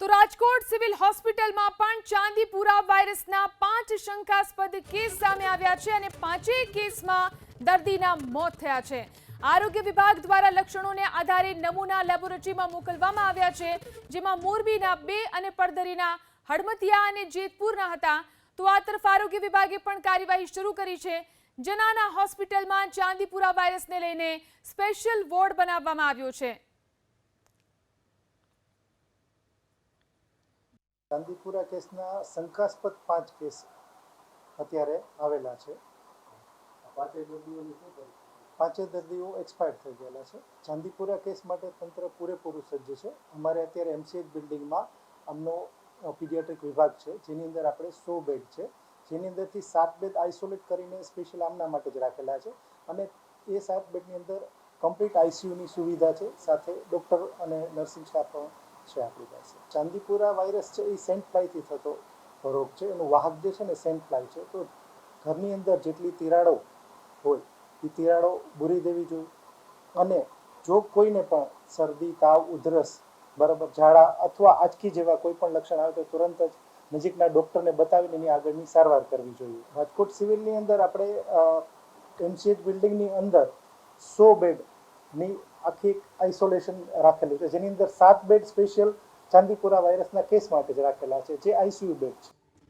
તો રાજકોટ સિવિલ હોસ્પિટલમાં પણ ચાંદીપુરા વાયરસના પાંચ શંકાસ્પદ કેસ સામે આવ્યા છે અને પાંચેય કેસમાં દર્દીના મોત થયા છે. આરોગ્ય વિભાગ દ્વારા લક્ષણોને આધારે નમૂના લેબોરેટરીમાં મોકલવામાં આવ્યા છે, જેમાં મોરબીના બે અને પડદરીના હડમતિયા અને જેતપુરના હતા. તો આ તરફ આરોગ્ય વિભાગે પણ કાર્યવાહી શરૂ કરી છે. જનાના હોસ્પિટલમાં ચાંદીપુરા વાયરસને લઈને સ્પેશિયલ વોર્ડ બનાવવામાં આવ્યો છે. ચાંદીપુરા કેસના શંકાસ્પદ પાંચ કેસ અત્યારે આવેલા છે. પાંચે દર્દીઓ એક્સપાયર થઈ ગયેલા છે. ચાંદીપુરા કેસ માટે તંત્ર પૂરેપૂરું સજ્જ છે. અમારે અત્યારે એમસીએચ બિલ્ડિંગમાં આમનો પીડિયાટ્રિક વિભાગ છે જેની અંદર આપણે સો બેડ છે. જેની અંદરથી સાત બેડ આઇસોલેટ કરીને સ્પેશિયલ આમના માટે જ રાખેલા છે. અને એ સાત બેડની અંદર કમ્પ્લીટ આઈસીયુની સુવિધા છે. સાથે ડૉક્ટર અને નર્સિંગ સ્ટાફ છે આપણી પાસે. ચાંદીપુરા વાયરસ છે એ સેન્ટ ફ્લાયથી થતો રોગ છે. એનું વાહક જે છે ને સેન્ટ ફ્લાય છે. તો ઘરની અંદર જેટલી તિરાડો હોય, એ તિરાડો બુરી દેવી જોઈએ. અને જો કોઈને પણ શરદી, તાવ, ઉધરસ, બરાબર, ઝાડા અથવા આંચકી જેવા કોઈ પણ લક્ષણ આવે તો તુરંત જ નજીકના ડૉક્ટરને બતાવીને એની આગળની સારવાર કરવી જોઈએ. રાજકોટ સિવિલની અંદર આપણે એમસીએચ બિલ્ડિંગની અંદર સો બેડની આખી આઇસોલેશન રાખેલું છે. જેની અંદર સાત બેડ સ્પેશિયલ ચાંદીપુરા વાયરસના કેસ માટે જ રાખેલા છે, જે આઈસીયુ બેડ છે.